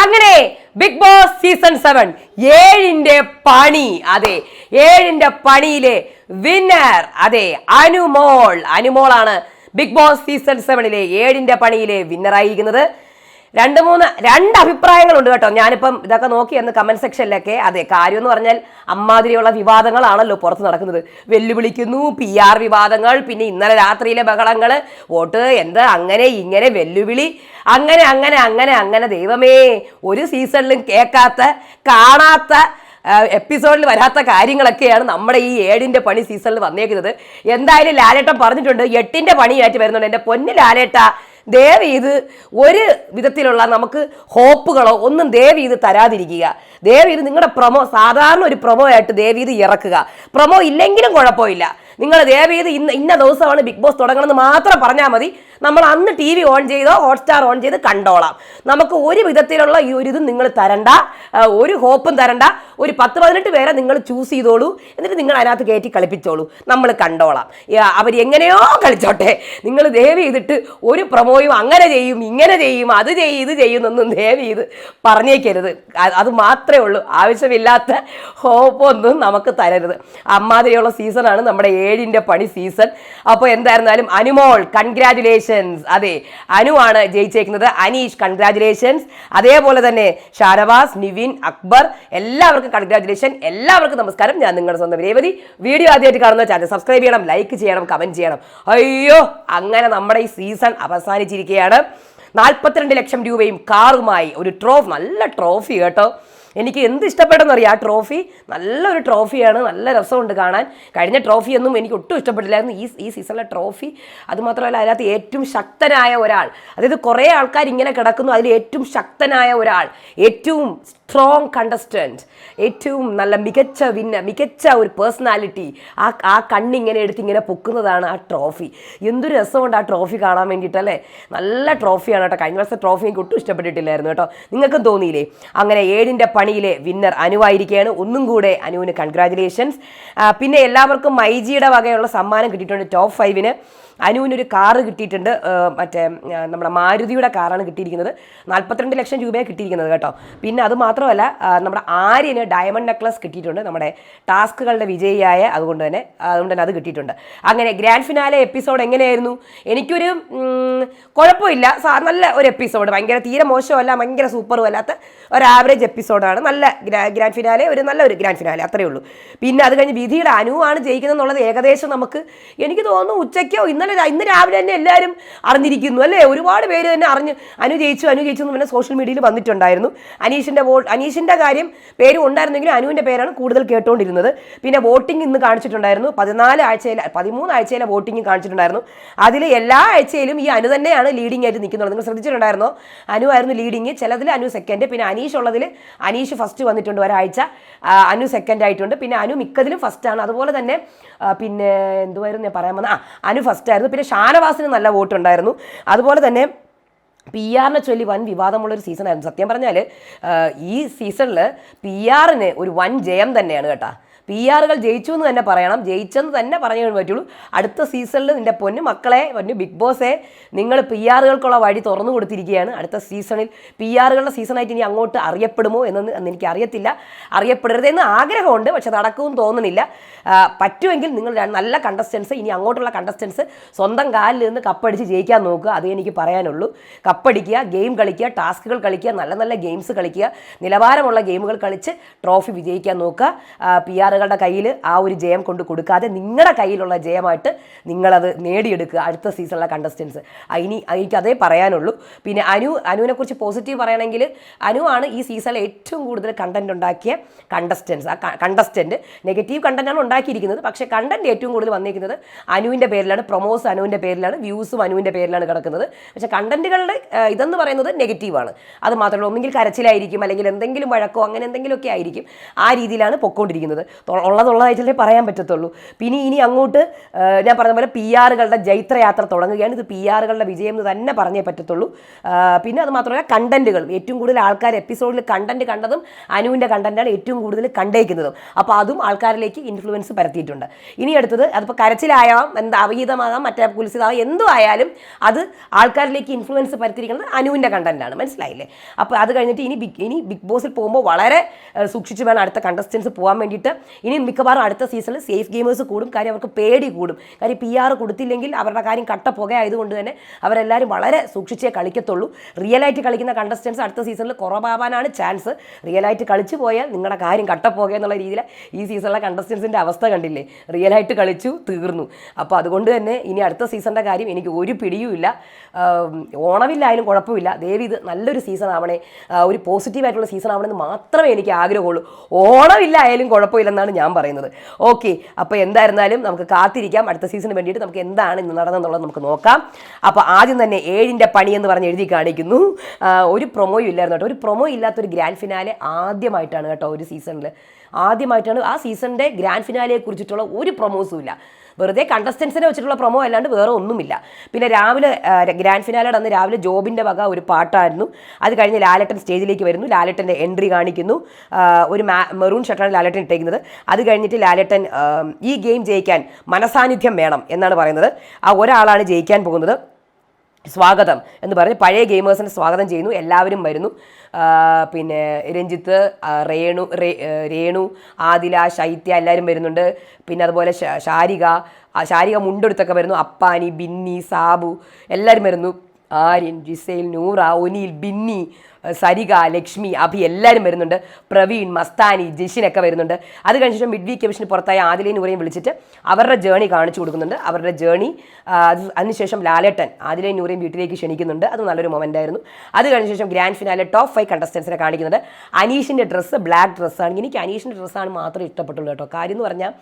അങ്ങനെ big Boss season seven ഏഴിന്റെ പണി അതെ ഏഴിന്റെ പണിയിലെ വിന്നർ അതെ അനുമോൾ. അനുമോളാണ് ബിഗ് ബോസ് സീസൺ സെവനിലെ ഏഴിന്റെ പണിയിലെ വിന്നറായിരിക്കുന്നത് രണ്ട് മൂന്ന് രണ്ട് അഭിപ്രായങ്ങളുണ്ട് കേട്ടോ. ഞാനിപ്പം ഇതൊക്കെ നോക്കി എന്ന് കമന്റ് സെക്ഷനിലൊക്കെ അതെ കാര്യം എന്ന് പറഞ്ഞാൽ അമ്മാതിരിയുള്ള വിവാദങ്ങളാണല്ലോ പുറത്ത് നടക്കുന്നത്. വെല്ലുവിളിക്കുന്നു പി ആർ വിവാദങ്ങൾ പിന്നെ ഇന്നലെ രാത്രിയിലെ ബഹളങ്ങൾ വോട്ട് എന്ത് അങ്ങനെ ഇങ്ങനെ വെല്ലുവിളി അങ്ങനെ അങ്ങനെ അങ്ങനെ അങ്ങനെ ദൈവമേ ഒരു സീസണിലും കേൾക്കാത്ത കാണാത്ത എപ്പിസോഡിൽ വരാത്ത കാര്യങ്ങളൊക്കെയാണ് നമ്മുടെ ഈ ഏഴിന്റെ പണി സീസണിൽ വന്നേക്കുന്നത്. എന്തായാലും ലാലേട്ടൻ പറഞ്ഞിട്ടുണ്ട് എട്ടിന്റെ പണിയായിട്ട് വരുന്നുണ്ട്. എന്റെ പൊന്ന് ലാലേട്ട ദയവ് ഇത് ഒരു വിധത്തിലുള്ള നമുക്ക് ഹോപ്പുകളോ ഒന്നും ദയവ് ഇത് തരാതിരിക്കുക. ദയവ് ഇത് നിങ്ങളുടെ പ്രൊമോ സാധാരണ ഒരു പ്രൊമോ ആയിട്ട് ദയവ് ഇത് ഇറക്കുക. പ്രൊമോ ഇല്ലെങ്കിലും കുഴപ്പമില്ല. നിങ്ങൾ ദയവ് ചെയ്ത് ഇന്ന ഇന്ന ദിവസമാണ് ബിഗ് ബോസ് തുടങ്ങണമെന്ന് മാത്രം പറഞ്ഞാൽ മതി. നമ്മൾ അന്ന് ടി വി ഓൺ ചെയ്തോ ഹോട്ട്സ്റ്റാർ ഓൺ ചെയ്ത് കണ്ടോളാം. നമുക്ക് ഒരു വിധത്തിലുള്ള ഈ ഒരു ഇതും നിങ്ങൾ തരണ്ട. ഒരു ഹോപ്പും തരണ്ട. ഒരു പത്ത് പതിനെട്ട് പേരെ നിങ്ങൾ ചൂസ് ചെയ്തോളൂ. എന്നിട്ട് നിങ്ങൾ അതിനകത്ത് കയറ്റി കളിപ്പിച്ചോളൂ. നമ്മൾ കണ്ടോളാം. അവർ എങ്ങനെയോ കളിച്ചോട്ടെ. നിങ്ങൾ ദയവ് ചെയ്തിട്ട് ഒരു പ്രമോയും അങ്ങനെ ചെയ്യും ഇങ്ങനെ ചെയ്യും അത് ചെയ്യും ഇത് ചെയ്യുന്നൊന്നും ദയവ് ചെയ്ത് പറഞ്ഞേക്കരുത്. അത് മാത്രമേ ഉള്ളൂ. ആവശ്യമില്ലാത്ത ഹോപ്പൊന്നും നമുക്ക് തരരുത്. അമ്മാതിരിയുള്ള സീസണാണ് നമ്മുടെ ഏഴിന്റെ പണി സീസൺ. അപ്പോൾ എന്തായിരുന്നാലും അനുമോൾ കൺഗ്രാറ്റുലേഷൻസ് അതെ അനുവാണ് ജയിച്ചേക്കുന്നത്. അനീഷ് കൺഗ്രാജുലേഷൻസ് അതേപോലെ തന്നെ ഷാനവാസ് നിവിൻ അക്ബർ എല്ലാവർക്കും കൺഗ്രാജുലേഷൻ എല്ലാവർക്കും നമസ്കാരം. ഞാൻ നിങ്ങളുടെ സ്വന്തം രേവതി. വീഡിയോ ആദ്യമായിട്ട് കാണുന്ന ചാനൽ സബ്സ്ക്രൈബ് ചെയ്യണം ലൈക്ക് ചെയ്യണം കമന്റ് ചെയ്യണം. അയ്യോ അങ്ങനെ നമ്മുടെ ഈ സീസൺ അവസാനിച്ചിരിക്കുകയാണ്. നാൽപ്പത്തിരണ്ട് ലക്ഷം രൂപയും കാറുമായി ഒരു ട്രോഫ് നല്ല ട്രോഫി കേട്ടോ. എനിക്ക് എന്ത് ഇഷ്ടപ്പെട്ടെന്നറിയാം ആ ട്രോഫി നല്ലൊരു ട്രോഫിയാണ് നല്ല രസമുണ്ട് കാണാൻ. കഴിഞ്ഞ ട്രോഫിയൊന്നും എനിക്ക് ഒട്ടും ഇഷ്ടപ്പെട്ടില്ലായിരുന്നു. ഈ ഈ സീസണിലെ ട്രോഫി അതുമാത്രമല്ല അതിനകത്ത് ഏറ്റവും ശക്തനായ ഒരാൾ. അതായത് കുറേ ആൾക്കാർ ഇങ്ങനെ കിടക്കുന്നു. അതിൽ ഏറ്റവും ശക്തനായ ഒരാൾ. ഏറ്റവും സ്ട്രോങ് കണ്ടസ്റ്റന്റ് ഏറ്റവും നല്ല മികച്ച വിന്ന മികച്ച ഒരു പേഴ്സണാലിറ്റി ആ ആ കണ്ണിങ്ങനെ എടുത്ത് ഇങ്ങനെ പൊക്കുന്നതാണ് ആ ട്രോഫി എന്തൊരു രസമുണ്ട് ആ ട്രോഫി കാണാൻ വേണ്ടിയിട്ടല്ലേ നല്ല ട്രോഫിയാണ് കേട്ടോ. കഴിഞ്ഞ വർഷത്തെ ട്രോഫി എനിക്ക് ഒട്ടും ഇഷ്ടപ്പെട്ടിട്ടില്ലായിരുന്നു കേട്ടോ. നിങ്ങൾക്കും തോന്നിയില്ലേ? അങ്ങനെ ഏഴിന്റെ പണിയിലെ വിന്നർ അനുവായിരിക്കുകയാണ്. ഒന്നും കൂടെ അനുവിന് കൺഗ്രാജുലേഷൻസ് പിന്നെ എല്ലാവർക്കും മൈജിയുടെ വകയുള്ള സമ്മാനം കിട്ടിയിട്ടുണ്ട്. ടോപ്പ് ഫൈവിന് അനുവിനൊരു കാറ് കിട്ടിയിട്ടുണ്ട് മറ്റേ നമ്മുടെ മാരുതിയുടെ കാറാണ് കിട്ടിയിരിക്കുന്നത്. നാൽപ്പത്തിരണ്ട് ലക്ഷം രൂപയാണ് കിട്ടിയിരിക്കുന്നത് കേട്ടോ. പിന്നെ അത് മാത്രമല്ല നമ്മുടെ ആര്യന് ഡയമണ്ട് നെക്ലസ് കിട്ടിയിട്ടുണ്ട് നമ്മുടെ ടാസ്കുകളുടെ വിജയിയായ അതുകൊണ്ട് തന്നെ അതുകൊണ്ട് തന്നെ അത് കിട്ടിയിട്ടുണ്ട്. അങ്ങനെ ഗ്രാൻഡ് ഫിനാലെ എപ്പിസോഡ് എങ്ങനെയായിരുന്നു? എനിക്കൊരു കുഴപ്പമില്ല. സാ നല്ല ഒരു എപ്പിസോഡ്. ഭയങ്കര തീരെ മോശമല്ല ഭയങ്കര സൂപ്പറും അല്ലാത്ത ഒരു ആവറേജ് എപ്പിസോഡാണ്. നല്ല ഗ്രാൻഡ് ഫിനാലെ ഒരു നല്ല ഒരു ഗ്രാൻഡ് ഫിനാലെ അത്രയേ ഉള്ളൂ. പിന്നെ അത് കഴിഞ്ഞ് വിധിയുടെ അനുവാണ് ജയിക്കുന്നത് എന്നുള്ളത് ഏകദേശം നമുക്ക് എനിക്ക് തോന്നുന്നു ഉച്ചയ്ക്കോ ഇന്നലെ രാ- ഇന്ന് രാവിലെ തന്നെ എല്ലാവരും അറിഞ്ഞിരിക്കുന്നു അല്ലേ? ഒരുപാട് പേര് തന്നെ അറിഞ്ഞ് അനു ജയിച്ചു അനു ജയിച്ചു എന്ന് പിന്നെ സോഷ്യൽ മീഡിയയിൽ വന്നിട്ടുണ്ടായിരുന്നു. അനീഷിന്റെ വോട്ട് അനീഷിന്റെ കാര്യം പേര് ഉണ്ടായിരുന്നെങ്കിലും അനുവിന്റെ പേരാണ് കൂടുതൽ കേട്ടുകൊണ്ടിരുന്നത് പിന്നെ വോട്ടിംഗ് ഇന്ന് കാണിച്ചിട്ടുണ്ടായിരുന്നു. പതിനാല് ആഴ്ചയിലെ പതിമൂന്ന് ആഴ്ചയിലെ വോട്ടിംഗ് കാണിച്ചിട്ടുണ്ടായിരുന്നു. അതിൽ എല്ലാ ആഴ്ചയിലും ഈ അനു തന്നെയാണ് ലീഡിംഗ് ആയിട്ട് നിൽക്കുന്നത്. നിങ്ങൾ ശ്രദ്ധിച്ചിട്ടുണ്ടായിരുന്നോ? അനു ആയിരുന്നു ലീഡിങ് ചിലതിൽ അനു സെക്കൻഡ് പിന്നെ അനീഷ് ഉള്ളതിൽ അനീഷ് ഫസ്റ്റ് വന്നിട്ടുണ്ട് ഒരാഴ്ച. അനു സെക്കൻഡ് ആയിട്ടുണ്ട്. പിന്നെ അനു മിക്കതിലും ഫസ്റ്റാണ് അതുപോലെ തന്നെ പിന്നെ എന്തുവായിരുന്നു ഞാൻ പറയാൻ വന്ന ആ അനു ഫസ്റ്റ് ആയിരുന്നു പിന്നെ ഷാനവാസിന് നല്ല വോട്ട് ഉണ്ടായിരുന്നു. അതുപോലെ തന്നെ പി ആറിനെ ചൊല്ലി വൻ വിവാദമുള്ളൊരു സീസണായിരുന്നു സത്യം പറഞ്ഞാൽ ഈ സീസണിൽ പി ആറിന് ഒരു വൻ ജയം തന്നെയാണ് കേട്ടോ. പി ആറുകൾ ജയിച്ചു എന്ന് തന്നെ പറയണം. ജയിച്ചെന്ന് തന്നെ പറഞ്ഞു പറ്റുള്ളൂ. അടുത്ത സീസണിൽ നിന്റെ പൊന്നു മക്കളെ പൊന്നു ബിഗ് ബോസെ നിങ്ങൾ പി ആറുകൾക്കുള്ള വഴി തുറന്നു കൊടുത്തിരിക്കുകയാണ്. അടുത്ത സീസണിൽ പി ആറുകളുടെ സീസണായിട്ട് ഇനി അങ്ങോട്ട് അറിയപ്പെടുമോ എന്നൊന്ന് എന്ന് എനിക്ക് അറിയത്തില്ല അറിയപ്പെടരുതെന്ന് ആഗ്രഹമുണ്ട് പക്ഷെ നടക്കുമെന്ന് തോന്നുന്നില്ല. പറ്റുമെങ്കിൽ നിങ്ങൾ നല്ല കണ്ടസ്റ്റൻസ് ഇനി അങ്ങോട്ടുള്ള കണ്ടസ്റ്റൻസ് സ്വന്തം കാലിൽ നിന്ന് കപ്പടിച്ച് ജയിക്കാൻ നോക്കുക. അതേ എനിക്ക് പറയാനുള്ളൂ. കപ്പടിക്കുക ഗെയിം കളിക്കുക ടാസ്കുകൾ കളിക്കുക നല്ല നല്ല ഗെയിംസ് കളിക്കുക നിലവാരമുള്ള ഗെയിമുകൾ കളിച്ച് ട്രോഫി വിജയിക്കാൻ നോക്കുക. പി ആറുകളുടെ കയ്യിൽ ആ ഒരു ജയം കൊണ്ട് കൊടുക്കാതെ നിങ്ങളുടെ കയ്യിലുള്ള ജയമായിട്ട് നിങ്ങളത് നേടിയെടുക്കുക അടുത്ത സീസണിലെ കണ്ടസ്റ്റൻസ് ഇനി എനിക്കതേ പറയാനുള്ളൂ. പിന്നെ അനു അനുവിനെ കുറിച്ച് പോസിറ്റീവ് പറയണമെങ്കിൽ അനു ആണ് ഈ സീസണിൽ ഏറ്റവും കൂടുതൽ കണ്ടന്റ് ഉണ്ടാക്കിയ കണ്ടസ്റ്റൻസ് ആ കണ്ടസ്റ്റന്റ് നെഗറ്റീവ് കണ്ടന്റാണ് ഉണ്ടാക്കിയിരിക്കുന്നത്. പക്ഷേ കണ്ടന്റ് ഏറ്റവും കൂടുതൽ വന്നിരിക്കുന്നത് അനുവിന്റെ പേരിലാണ് പ്രൊമോസ് അനുവിന്റെ പേരിലാണ് വ്യൂസും അനുവിന്റെ പേരിലാണ് കിടക്കുന്നത്. പക്ഷേ കണ്ടന്റുകളുടെ ഇതെന്ന് പറയുന്നത് നെഗറ്റീവാണ് അത് മാത്രമല്ല ഒന്നെങ്കിൽ കരച്ചിലായിരിക്കും അല്ലെങ്കിൽ എന്തെങ്കിലും വഴക്കോ അങ്ങനെ എന്തെങ്കിലുമൊക്കെ ആയിരിക്കും ആ രീതിയിലാണ് പൊക്കോണ്ടിരിക്കുന്നത്. ഉള്ളതുള്ളതായിട്ടല്ലേ പറയാൻ പറ്റത്തുള്ളൂ. പിന്നെ ഇനി അങ്ങോട്ട് ഞാൻ പറഞ്ഞ പോലെ പി ആറുകളുടെ ജൈത്രയാത്ര തുടങ്ങുകയാണ്. ഇത് പി ആറുകളുടെ വിജയം എന്ന് തന്നെ പറഞ്ഞേ പറ്റത്തുള്ളൂ. പിന്നെ അത് മാത്രമല്ല കണ്ടന്റുകൾ ഏറ്റവും കൂടുതൽ ആൾക്കാർ എപ്പിസോഡിൽ കണ്ടന്റ് കണ്ടതും അനുവിന്റെ കണ്ടന്റാണ് ഏറ്റവും കൂടുതൽ കണ്ടേക്കുന്നതും. അപ്പോൾ അതും ആൾക്കാരിലേക്ക് ഇൻഫ്ലുവൻസ് പരത്തിയിട്ടുണ്ട്. ഇനി അടുത്തത് അതിപ്പോൾ കരച്ചിലായാം എന്താ അവഗീതമാകാം മറ്റേ കുലിസിതാവാം എന്തോ ആയാലും അത് ആൾക്കാരിലേക്ക് ഇൻഫ്ലുവൻസ് പരത്തിയിരിക്കുന്നത് അനുവിന്റെ കണ്ടന്റാണ് മനസ്സിലായില്ലേ? അപ്പോൾ അത് കഴിഞ്ഞിട്ട് ഇനി ബിഗ് ഇനി ബിഗ് ബോസിൽ പോകുമ്പോൾ വളരെ സൂക്ഷിച്ച് വേണം അടുത്ത കണ്ടസ്റ്റൻസ് പോകാൻ വേണ്ടിയിട്ട്. ഇനി മിക്കവാറും അടുത്ത സീസണിൽ സേഫ് ഗെയിമേഴ്സ് കൂടും. കാര്യം അവർക്ക് പേടി കൂടും. കാര്യം പി ആർ കൊടുത്തില്ലെങ്കിൽ അവരുടെ കാര്യം കട്ട പുക ആയതുകൊണ്ട് തന്നെ അവരെല്ലാവരും വളരെ സൂക്ഷിച്ചേ കളിക്കത്തുള്ളൂ. റിയലായിട്ട് കളിക്കുന്ന കണ്ടസ്റ്റൻസ് അടുത്ത സീസണിൽ കുറവാവാനാണ് ചാൻസ് റിയലായിട്ട് കളിച്ചു പോയാൽ നിങ്ങളുടെ കാര്യം കട്ട പുക എന്നുള്ള രീതിയിൽ ഈ സീസണിലെ കണ്ടസ്റ്റൻസിന്റെ അവസ്ഥ കണ്ടില്ലേ? റിയലായിട്ട് കളിച്ചു തീർന്നു. അപ്പോൾ അതുകൊണ്ട് തന്നെ ഇനി അടുത്ത സീസണിന്റെ കാര്യം എനിക്ക് ഒരു പിടിയുമില്ല ഓണമില്ലായാലും കുഴപ്പമില്ല. ദേവി ഇത് നല്ലൊരു സീസൺ ആവണേ. ഒരു പോസിറ്റീവായിട്ടുള്ള സീസൺ ആവണമെന്ന് മാത്രമേ എനിക്ക് ആഗ്രഹമുള്ളൂ. ഓണമില്ലായാലും കുഴപ്പമില്ലെന്നാണ് ഞാൻ പറയുന്നത്. ഓക്കെ അപ്പോൾ എന്തായിരുന്നാലും നമുക്ക് കാത്തിരിക്കാം. അടുത്ത സീസണിന് വേണ്ടിയിട്ട് നമുക്ക് എന്താണ് ഇന്ന് നടന്നെന്നുള്ളത് നമുക്ക് നോക്കാം. അപ്പോൾ ആദ്യം തന്നെ ഏഴിന്റെ പണി എന്ന് പറഞ്ഞ് എഴുതി കാണിക്കുന്നു. ഒരു പ്രൊമോയും ഇല്ലായിരുന്നു കേട്ടോ. ഒരു പ്രൊമോ ഇല്ലാത്തൊരു ഗ്രാൻഡ് ഫിനാലെ ആദ്യമായിട്ടാണ് കേട്ടോ ഒരു സീസണിൽ ആദ്യമായിട്ടാണ് ആ സീസണിന്റെ ഗ്രാൻഡ് ഫിനാലിയെ കുറിച്ചിട്ടുള്ള ഒരു പ്രൊമോസും ഇല്ല. വെറുതെ കണ്ടസ്റ്റൻസിനെ വെച്ചിട്ടുള്ള പ്രൊമോ അല്ലാണ്ട് വേറെ ഒന്നുമില്ല. പിന്നെ രാവിലെ ഗ്രാൻഡ് ഫിനാലയുടെ അന്ന് രാവിലെ ജോബിന്റെ വക ഒരു പാട്ടായിരുന്നു. അത് കഴിഞ്ഞ് ലാലട്ടൻ സ്റ്റേജിലേക്ക് വരുന്നു. ലാലട്ടന്റെ എൻട്രി കാണിക്കുന്നു. ഒരു മെറൂൺ ഷർട്ടാണ് ലാലട്ടൻ ഇട്ടേക്കുന്നത്. അത് കഴിഞ്ഞിട്ട് ലാലട്ടൻ ഈ ഗെയിം ജയിക്കാൻ മനസാന്നിധ്യം വേണം എന്നാണ് പറയുന്നത്. ആ ഒരാളാണ് ജയിക്കാൻ പോകുന്നത്. സ്വാഗതം എന്ന് പറഞ്ഞ് പഴയ ഗെയിമേഴ്സിനെ സ്വാഗതം ചെയ്യുന്നു. എല്ലാവരും വരുന്നു. പിന്നെ രഞ്ജിത്ത് രേണു രേണു ആദില ശൈത്യ എല്ലാവരും വരുന്നുണ്ട്. പിന്നെ അതുപോലെ ശാരിക ശാരിക മുണ്ടെടുത്തൊക്കെ വരുന്നു. അപ്പാനി ബിന്നി സാബു എല്ലാവരും വരുന്നു. ആര്യൻ ജിസൈൽ നൂറ ഒനിയിൽ ബിന്നി സരിക ലക്ഷ്മി അഭി എല്ലാവരും വരുന്നുണ്ട്. പ്രവീൺ മസ്താനി ജിഷിനൊക്കെ വരുന്നുണ്ട്. അത് കഴിഞ്ഞ ശേഷം മിഡ് വീക്ക് കമ്മീഷന് പുറത്തായ ആദിലേ നൂറയും വിളിച്ചിട്ട് അവരുടെ ജേണി കാണിച്ചു കൊടുക്കുന്നുണ്ട്. അവരുടെ ജേണി അതിനുശേഷം ലാലേട്ടൻ ആദിലേ നൂറയും വീട്ടിലേക്ക് ക്ഷണിക്കുന്നുണ്ട്. അത് നല്ലൊരു മൊമെന്റ് ആയിരുന്നു. അത് കഴിഞ്ഞ ശേഷം ഗ്രാൻഡ് ഫിനാലെ ടോപ്പ് ഫൈവ് കണ്ടസ്റ്റൻസിനെ കാണിക്കുന്നുണ്ട്. അനീഷിന്റെ ഡ്രസ്സ് ബ്ലാക്ക് ഡ്രസ്സാണ് എനിക്ക് അനീഷിന്റെ ഡ്രസ്സാണ് മാത്രമേ ഇഷ്ടപ്പെട്ടുള്ളൂ കേട്ടോ. കാര്യം എന്ന് പറഞ്ഞാൽ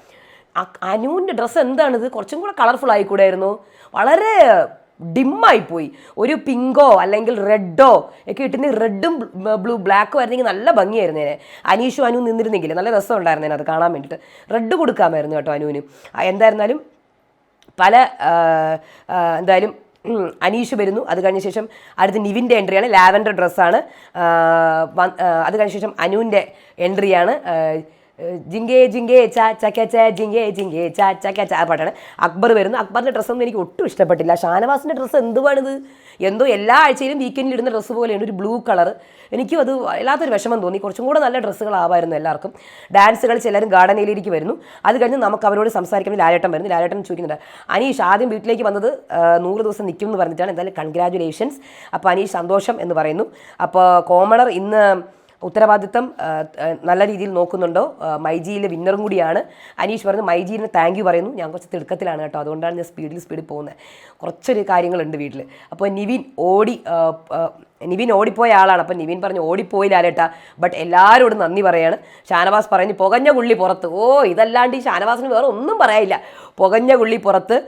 അനുവിന്റെ ഡ്രസ്സ് എന്താണിത്? കുറച്ചും കൂടെ കളർഫുൾ ആയിക്കൂടായിരുന്നു? വളരെ ഡിമ്മായി പോയി ഒരു പിങ്കോ അല്ലെങ്കിൽ റെഡോ ഒക്കെ ഇട്ടിന് റെഡും ബ്ലൂ ബ്ലാക്കും ആയിരുന്നെങ്കിൽ നല്ല ഭംഗിയായിരുന്നേനെ അനീഷും അനു നിന്നിരുന്നെങ്കിൽ നല്ല രസം ഉണ്ടായിരുന്നേനെ അത് കാണാൻ വേണ്ടിയിട്ട്. റെഡ് കൊടുക്കാമായിരുന്നു കേട്ടോ അനുവിന്. എന്തായിരുന്നാലും പല എന്തായാലും അനീഷ് വരുന്നു. അത് കഴിഞ്ഞ ശേഷം അടുത്ത് നിവിന്റെ എൻട്രിയാണ്. ലാവൻഡർ ഡ്രസ്സാണ്. അത് കഴിഞ്ഞ ശേഷം അനുവിന്റെ എൻട്രിയാണ്. ജിങ്കേ ജിങ്കേ ചാ ചക്ക ചാ ജിങ്കേ ജിങ്കേ ചാ ചക്ക ചാ ആ പാട്ടാണ്. അക്ബർ വരുന്നു. അക്ബറിന്റെ ഡ്രസ്സൊന്നും എനിക്ക് ഒട്ടും ഇഷ്ടപ്പെട്ടില്ല. ഷാനവാസിന്റെ ഡ്രസ്സ് എന്തുവാണിത്? എന്തോ എല്ലാ ആഴ്ചയിലും വീക്കെൻഡിൽ ഇടുന്ന ഡ്രസ്സ് പോലെയാണ് ഒരു ബ്ലൂ കളർ എനിക്കും അത് വല്ലാത്തൊരു വിഷമം തോന്നി. കുറച്ചും കൂടെ നല്ല ഡ്രസ്സുകളാവായിരുന്നു എല്ലാവർക്കും. ഡാൻസുകൾ ചിലരും ഏരിയയിലേക്ക് വരുന്നു. അത് കഴിഞ്ഞ് നമുക്ക് അവരോട് സംസാരിക്കുമ്പോൾ ലാലേട്ടൻ വരുന്നു. ലാലേട്ടൻ ചോദിക്കുന്നുണ്ട് അനീഷ് ആദ്യം വീട്ടിലേക്ക് വന്നത് നൂറ് ദിവസം നിൽക്കും എന്ന് പറഞ്ഞിട്ടാണ്. എന്തായാലും കൺഗ്രാജുലേഷൻസ് അപ്പോൾ അനീഷ് സന്തോഷം എന്ന് പറയുന്നു. അപ്പോൾ കോമണർ ഇന്ന് ഉത്തരവാദിത്തം നല്ല രീതിയിൽ നോക്കുന്നുണ്ടോ? മൈജിയിലെ വിന്നറും കൂടിയാണ്. അനീഷ് പറഞ്ഞു മൈജീനെ താങ്ക് യു പറയുന്നു. ഞാൻ കുറച്ച് തിടുക്കത്തിലാണ് കേട്ടോ. അതുകൊണ്ടാണ് ഞാൻ സ്പീഡിൽ സ്പീഡിൽ പോകുന്നത്. കുറച്ചൊരു കാര്യങ്ങളുണ്ട് വീട്ടിൽ അപ്പോൾ നിവിൻ ഓടി നിവിൻ ഓടിപ്പോയ ആളാണ്. അപ്പം നിവിൻ പറഞ്ഞു ഓടിപ്പോയി ലാലേട്ടാ ബട്ട് എല്ലാവരോടും നന്ദി പറയാണ്. ഷാനവാസ് പറഞ്ഞു പുകഞ്ഞ കുള്ളി പുറത്ത്. ഓ ഇതല്ലാണ്ട് ഈ ഷാനവാസിന് വേറെ ഒന്നും പറയാനില്ല. പുകഞ്ഞ കുള്ളി പുറത്ത്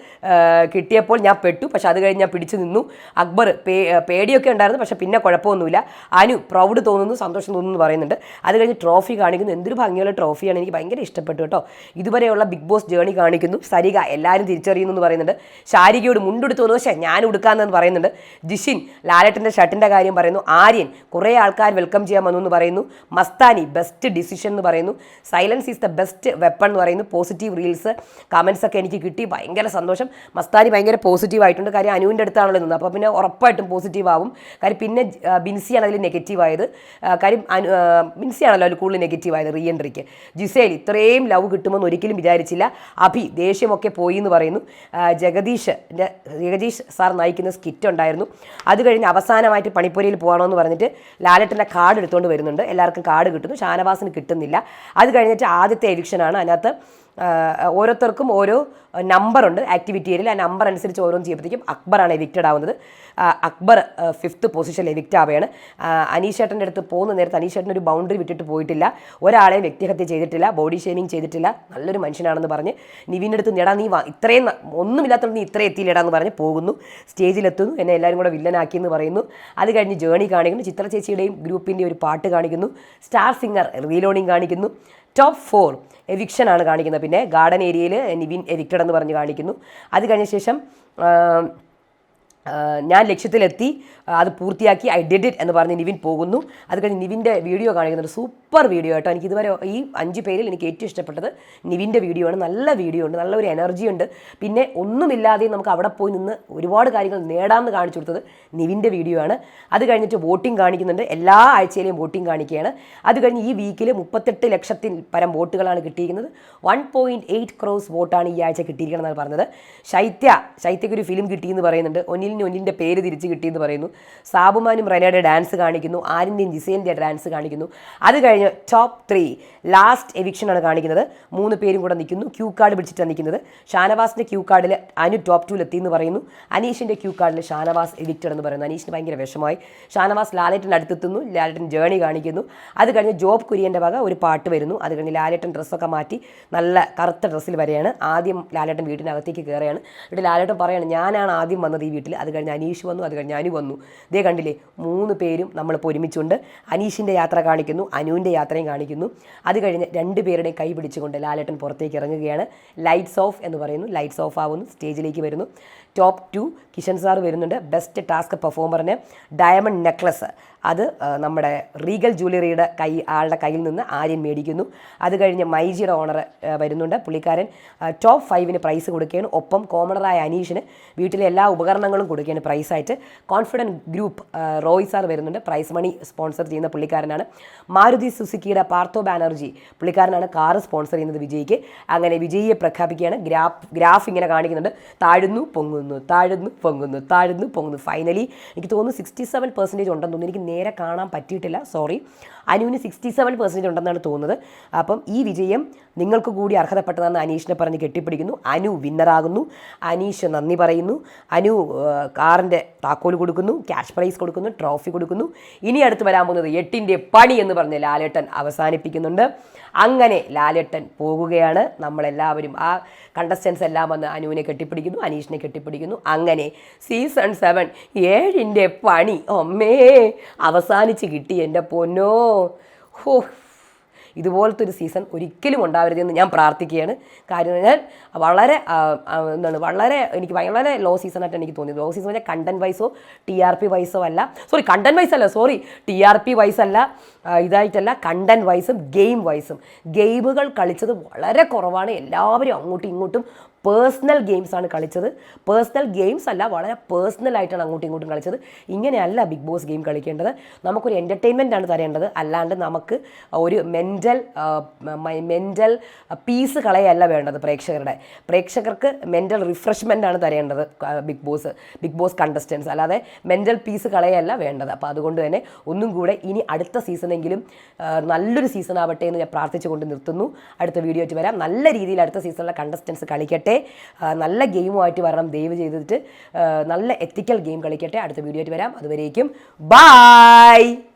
കിട്ടിയപ്പോൾ ഞാൻ പെട്ടു. പക്ഷെ അത് കഴിഞ്ഞ് ഞാൻ പിടിച്ചു നിന്നു. അക്ബർ പേ പേടിയൊക്കെ ഉണ്ടായിരുന്നു. പക്ഷെ പിന്നെ കുഴപ്പമൊന്നുമില്ല. അനു പ്രൗഡ് തോന്നുന്നു സന്തോഷം തോന്നുന്നു പറയുന്നുണ്ട്. അത് കഴിഞ്ഞ് ട്രോഫി കാണിക്കുന്നു. എന്തൊരു ഭംഗിയുള്ള ട്രോഫിയാണ് എനിക്ക് ഭയങ്കര ഇഷ്ടപ്പെട്ടു കേട്ടോ. ഇതുവരെയുള്ള ബിഗ് ബോസ് ജേണി കാണിക്കുന്നു. സരിക എല്ലാവരും തിരിച്ചറിയുന്നു എന്ന് പറയുന്നുണ്ട്. ശാരികയോട് മുണ്ടെടുത്തു പക്ഷേ ഞാൻ ഉടുക്കാമെന്ന് പറയുന്നുണ്ട്. ജിഷിൻ ലാലറ്റിന്റെ ഷർട്ടിന്റെ പറയുന്നു. ആര്യൻ കുറേ ആൾക്കാർ വെൽക്കം ചെയ്യാൻ വന്നു എന്ന് പറയുന്നു. മസ്താനി ബെസ്റ്റ് ഡിസിഷൻ എന്ന് പറയുന്നു. Silence is the best weapon എന്ന് പറയുന്നു. പോസിറ്റീവ് റീൽസ് കമൻസ് ഒക്കെ എനിക്ക് കിട്ടി. ഭയങ്കര സന്തോഷം. മസ്താനി ഭയങ്കര പോസിറ്റീവ് ആയിട്ടുണ്ട്. കാര്യം അനുവിന്റെ അടുത്താണല്ലോ നിന്നത്. അപ്പോൾ പിന്നെ ഉറപ്പായിട്ടും പോസിറ്റീവ് ആവും. കാര്യം പിന്നെ ബിൻസിയാണ് അതിൽ നെഗറ്റീവ് ആയത്. കാര്യം ബിൻസിയാണല്ലോ അതിൽ കൂടുതൽ നെഗറ്റീവ് ആയത് റീ എൻട്രിക്ക് ജിസേൽ ഇത്രയും ലവ് കിട്ടുമെന്ന് ഒരിക്കലും വിചാരിച്ചില്ല. അഭി ദേഷ്യമൊക്കെ പോയി എന്ന് പറയുന്നു. ജഗദീഷ് ജഗദീഷ് സാർ നയിക്കുന്ന സ്കിറ്റ് ഉണ്ടായിരുന്നു. അത് കഴിഞ്ഞ് അവസാനമായിട്ട് പണിപ്പുരയിൽ പോകണമെന്ന് പറഞ്ഞിട്ട് ലാലേട്ടന്റെ കാർഡ് എടുത്തുകൊണ്ട് വരുന്നുണ്ട്. എല്ലാവർക്കും കാർഡ് കിട്ടുന്നു. ഷാനവാസിന് കിട്ടുന്നില്ല. അത് കഴിഞ്ഞിട്ട് ആദ്യത്തെ എവിക്ഷനാണ് അതിനകത്ത് ഓരോരുത്തർക്കും ഓരോ നമ്പറുണ്ട്. ആക്ടിവിറ്റി ഏരിയയിൽ ആ നമ്പർ അനുസരിച്ച് ഓരോന്ന് ചെയ്യുമ്പോഴത്തേക്കും അക്ബറാണ് എവിക്റ്റഡ് ആവുന്നത്. അക്ബർ ഫിഫ്ത്ത് പൊസിഷൻ എവിക്റ്റ് ആവുകയാണ്. അനീഷേട്ടന്റെ അടുത്ത് പോകുന്ന നേരത്ത് അനീഷേട്ടൻ ഒരു ബൗണ്ടറി വിട്ടിട്ട് പോയിട്ടില്ല. ഒരാളെയും വ്യക്തിഹത്യ ചെയ്തിട്ടില്ല. ബോഡി ഷേമിങ് ചെയ്തിട്ടില്ല. നല്ലൊരു മനുഷ്യനാണെന്ന് പറഞ്ഞ് നിവിന്റെ അടുത്ത് നേടാ നീ ഇത്രയും ഒന്നുമില്ലാത്തതുകൊണ്ട് ഒന്നുമില്ലാത്തത് നീ ഇത്രയും എത്തിയില്ലടാന്ന് പറഞ്ഞ് പോകുന്നു. സ്റ്റേജിലെത്തുന്നു എന്നെ എല്ലാവരും കൂടെ വില്ലനാക്കി എന്ന് പറയുന്നു. അത് കഴിഞ്ഞ് ജേണി കാണിക്കുന്നു. ചിത്ര ചേച്ചിയുടെയും ഗ്രൂപ്പിന്റെ ഒരു പാട്ട് കാണിക്കുന്നു. സ്റ്റാർ സിംഗർ റീലോണിങ് കാണിക്കുന്നു. ടോപ്പ് ഫോർ എവിക്ഷൻ ആണ് കാണിക്കുന്നത്. പിന്നെ ഗാർഡൻ ഏരിയയിൽ നിവിൻ എവിക്റ്റഡ് എന്ന് പറഞ്ഞ് കാണിക്കുന്നു. അത് കഴിഞ്ഞ ശേഷം ഞാൻ ലക്ഷ്യത്തിലെത്തി അത് പൂർത്തിയാക്കി ഐ ഡിഡ് എന്ന് പറഞ്ഞ് നിവിൻ പോകുന്നു. അത് കഴിഞ്ഞ് നിവിന്റെ വീഡിയോ കാണിക്കുന്നുണ്ട്. സൂപ്പർ വീഡിയോ കേട്ടോ. എനിക്ക് ഇതുവരെ ഈ അഞ്ച് പേരിൽ എനിക്ക് ഏറ്റവും ഇഷ്ടപ്പെട്ടത് നിവിന്റെ വീഡിയോ ആണ്. നല്ല വീഡിയോ ഉണ്ട്. നല്ല ഒരു എനർജി ഉണ്ട്. പിന്നെ ഒന്നുമില്ലാതെ നമുക്ക് അവിടെ പോയി നിന്ന് ഒരുപാട് കാര്യങ്ങൾ നേടാമെന്ന് കാണിച്ചു കൊടുത്തത് നിവിന്റെ വീഡിയോ ആണ്. അത് കഴിഞ്ഞിട്ട് വോട്ടിംഗ് കാണിക്കുന്നുണ്ട്. എല്ലാ ആഴ്ചയിലെയും വോട്ടിംഗ് കാണിക്കുകയാണ്. അത് കഴിഞ്ഞ് ഈ വീക്കിൽ മുപ്പത്തെട്ട് ലക്ഷത്തിൽ പരം വോട്ടുകളാണ് കിട്ടിയിരിക്കുന്നത്. വൺ പോയിന്റ് എയ്റ്റ് ക്രോസ് വോട്ടാണ് ഈ ആഴ്ച കിട്ടിയിരിക്കണം എന്നാണ് പറഞ്ഞത്. ശൈത്യ ശൈത്യയ്ക്ക് ഒരു ഫിലിം കിട്ടിയെന്ന് പറയുന്നുണ്ട്. ഒന്നിലിന് ഒന്നിന്റെ പേര് തിരിച്ച് കിട്ടിയെന്ന് പറയുന്നു. സാബുമാനും റെനയുടെ ഡാൻസ് കാണിക്കുന്നു. ആരിന്റെയും ജിസേന്റെ ഡാൻസ് കാണിക്കുന്നു. അത് കഴിഞ്ഞ് ടോപ്പ് ത്രീ ലാസ്റ്റ് എവിക്ഷനാണ് കാണിക്കുന്നത്. മൂന്ന് പേരും കൂടെ നിൽക്കുന്നു. ക്യൂ കാർഡ് പിടിച്ചിട്ടാണ് നിൽക്കുന്നത്. ഷാനവാസിന്റെ ക്യൂ കാർഡിൽ അനു ടോപ്പ് ടൂവിൽ എത്തി എന്ന് പറയുന്നു. അനീഷിന്റെ ക്യൂ കാർഡിൽ ഷാനവാസ് എവിക്റ്റഡ് എന്ന് പറയുന്നു. അനീഷിന് ഭയങ്കര വിഷമമായി. ഷാനവാസ് ലാലേട്ടൻ അടുത്തെത്തുന്നു. ലാലേട്ടൻ ജേണി കാണിക്കുന്നു. അത് കഴിഞ്ഞ് ജോബ് കുര്യന്റെ വക ഒരു പാട്ട് വരുന്നു. അത് കഴിഞ്ഞ് ലാലേട്ടൻ ഡ്രസ്സൊക്കെ മാറ്റി നല്ല കറുത്ത ഡ്രസ്സിൽ വരെയാണ്. ആദ്യം ലാലേട്ടൻ വീട്ടിനകത്തേക്ക് കയറുകയാണ്. എന്നിട്ട് ലാലേട്ടൻ പറയാണ് ഞാനാണ് ആദ്യം വന്നത് ഈ വീട്ടിൽ. അത് കഴിഞ്ഞ് അനീഷ് വന്നു. അത് കഴിഞ്ഞ് അനു വന്നു. ഇതേ കണ്ടില്ലേ മൂന്ന് പേരും നമ്മളിപ്പോൾ ഒരുമിച്ചുണ്ട്. അനീഷിന്റെ യാത്ര കാണിക്കുന്നു. അനുവിന്റെ യാത്രയും കാണിക്കുന്നു. അത് കഴിഞ്ഞ് രണ്ട് പേരുടെയും കൈ പിടിച്ചുകൊണ്ട് ലാലേട്ടൻ പുറത്തേക്ക് ഇറങ്ങുകയാണ്. ലൈറ്റ്സ് ഓഫ് എന്ന് പറയുന്നു. ലൈറ്റ്സ് ഓഫ് ആവുന്നു. സ്റ്റേജിലേക്ക് വരുന്നു. ടോപ്പ് ടു കിഷൻ സാർ വരുന്നുണ്ട്. ബെസ്റ്റ് ടാസ്ക് പെർഫോമറിന് ഡയമണ്ട് നെക്ലസ് അത് നമ്മുടെ റീഗൽ ജ്വല്ലറിയുടെ കൈ ആളുടെ കയ്യിൽ നിന്ന് ആര്യൻ മേടിക്കുന്നു. അത് കഴിഞ്ഞ് മൈജിയുടെ ഓണർ വരുന്നുണ്ട്. പുള്ളിക്കാരൻ ടോപ്പ് ഫൈവിന് പ്രൈസ് കൊടുക്കുകയാണ്. ഒപ്പം കോമണറായ അനീഷിന് വീട്ടിലെ എല്ലാ ഉപകരണങ്ങളും കൊടുക്കുകയാണ് പ്രൈസായിട്ട് കോൺഫിഡന്റ് ഗ്രൂപ്പ് റോയ് സാർ വരുന്നുണ്ട്. പ്രൈസ് മണി സ്പോൺസർ ചെയ്യുന്ന പുള്ളിക്കാരനാണ്. മാരുതി സുസുക്കിയുടെ പാർത്തോ ബാനർജി. പുള്ളിക്കാരനാണ് കാറ് സ്പോൺസർ ചെയ്യുന്നത് വിജയ്ക്ക്. അങ്ങനെ വിജയിയെ പ്രഖ്യാപിക്കുകയാണ്. ഗ്രാഫ് ഗ്രാഫ് ഇങ്ങനെ കാണിക്കുന്നുണ്ട്. താഴുന്നു പൊങ്ങുന്നു താഴുന്നു പൊങ്ങുന്നു താഴുന്നു പൊങ്ങുന്നു. ഫൈനലി എനിക്ക് തോന്നുന്നു സിക്സ്റ്റി സെവൻ പെർസെന്റേജ് ഉണ്ടെന്ന് തോന്നുന്നു. എനിക്ക് നേരെ കാണാൻ പറ്റിയിട്ടില്ല. സോറി അനുവിന് സിക്സ്റ്റി സെവൻ പെർസെന്റേജ് ഉണ്ടെന്നാണ് തോന്നുന്നത്. അപ്പം ഈ വിജയം നിങ്ങൾക്ക് കൂടി അർഹതപ്പെട്ടതെന്ന് അനീഷിനെ പറഞ്ഞ് കെട്ടിപ്പിടിക്കുന്നു. അനു വിന്നറാകുന്നു. അനീഷ് നന്ദി പറയുന്നു. അനു കാറിന്റെ താക്കോൽ കൊടുക്കുന്നു. ക്യാഷ് പ്രൈസ് കൊടുക്കുന്നു. ട്രോഫി കൊടുക്കുന്നു. ഇനി അടുത്ത് വരാൻ പോകുന്നത് എട്ടിന്റെ പണി എന്ന് പറഞ്ഞ ലാലേട്ടൻ അവസാനിപ്പിക്കുന്നുണ്ട്. അങ്ങനെ ലാലേട്ടൻ പോകുകയാണ്. നമ്മളെല്ലാവരും ആ കണ്ടസ്റ്റൻസ് എല്ലാം വന്ന് അനുവിനെ കെട്ടിപ്പിടിക്കുന്നു അനീഷിനെ കെട്ടിപ്പിടിക്കുന്നു. അങ്ങനെ സീസൺ സെവൻ ഏഴിന്റെ പണി. അമ്മേ അവസാനിച്ച് കിട്ടി എന്റെ പൊന്നോ. ഹോ ഇതുപോലത്തെ ഒരു സീസൺ ഒരിക്കലും ഉണ്ടാവരുതെന്ന് ഞാൻ പ്രാർത്ഥിക്കുകയാണ്. കാര്യം ഞാൻ വളരെ എന്താണ് വളരെ എനിക്ക് വളരെ ലോ സീസൺ സീസണായിട്ട് എനിക്ക് തോന്നിയത്. ലോ സീസൺ പറഞ്ഞാൽ കണ്ടന്റ് വൈസോ ടി ആർ പി വൈസോ അല്ല. സോറി കണ്ടന്റ് വൈസ് അല്ല sorry T R P wise അല്ല ഇതായിട്ടല്ല കണ്ടന്റ് വൈസും ഗെയിം വൈസും ഗെയിമുകൾ കളിച്ചത് വളരെ കുറവാണ്. എല്ലാവരും അങ്ങോട്ടും ഇങ്ങോട്ടും പേഴ്സണൽ ഗെയിംസ് ആണ് കളിച്ചത്. പേഴ്സണൽ ഗെയിംസ് അല്ല വളരെ പേഴ്സണൽ ആയിട്ടാണ് അങ്ങോട്ടും ഇങ്ങോട്ടും കളിച്ചത്. ഇങ്ങനെയല്ല ബിഗ് ബോസ് ഗെയിം കളിക്കേണ്ടത്. നമുക്കൊരു എന്റർടൈൻമെന്റ് ആണ് തരേണ്ടത്. അല്ലാണ്ട് നമുക്ക് ഒരു മെന്റൽ മെന്റൽ പീസ് കളയല്ല വേണ്ടത് പ്രേക്ഷകരുടെ. പ്രേക്ഷകർക്ക് മെന്റൽ റിഫ്രഷ്മെന്റ് ആണ് തരേണ്ടത് Bigg Boss Bigg Boss contestants അല്ലാതെ മെന്റൽ പീസ് കളയല്ല വേണ്ടത്. അപ്പോൾ അതുകൊണ്ട് തന്നെ ഒന്നും കൂടെ ഇനി അടുത്ത സീസണെങ്കിലും നല്ലൊരു സീസൺ ആവട്ടെ എന്ന് ഞാൻ പ്രാർത്ഥിച്ചുകൊണ്ട് നിർത്തുന്നു. അടുത്ത വീഡിയോ ആയിട്ട് വരാം. നല്ല രീതിയിൽ അടുത്ത സീസണിലെ കണ്ടസ്റ്റൻസ് കളിക്കട്ടെ. ആ, നല്ല ഗെയിമുമായിട്ട് വരണം. ദയവ് ചെയ്തിട്ട് നല്ല എത്തിക്കൽ ഗെയിം കളിക്കട്ടെ. അടുത്ത വീഡിയോ ആയിട്ട് വരാം. അതുവരേക്കും ബായ്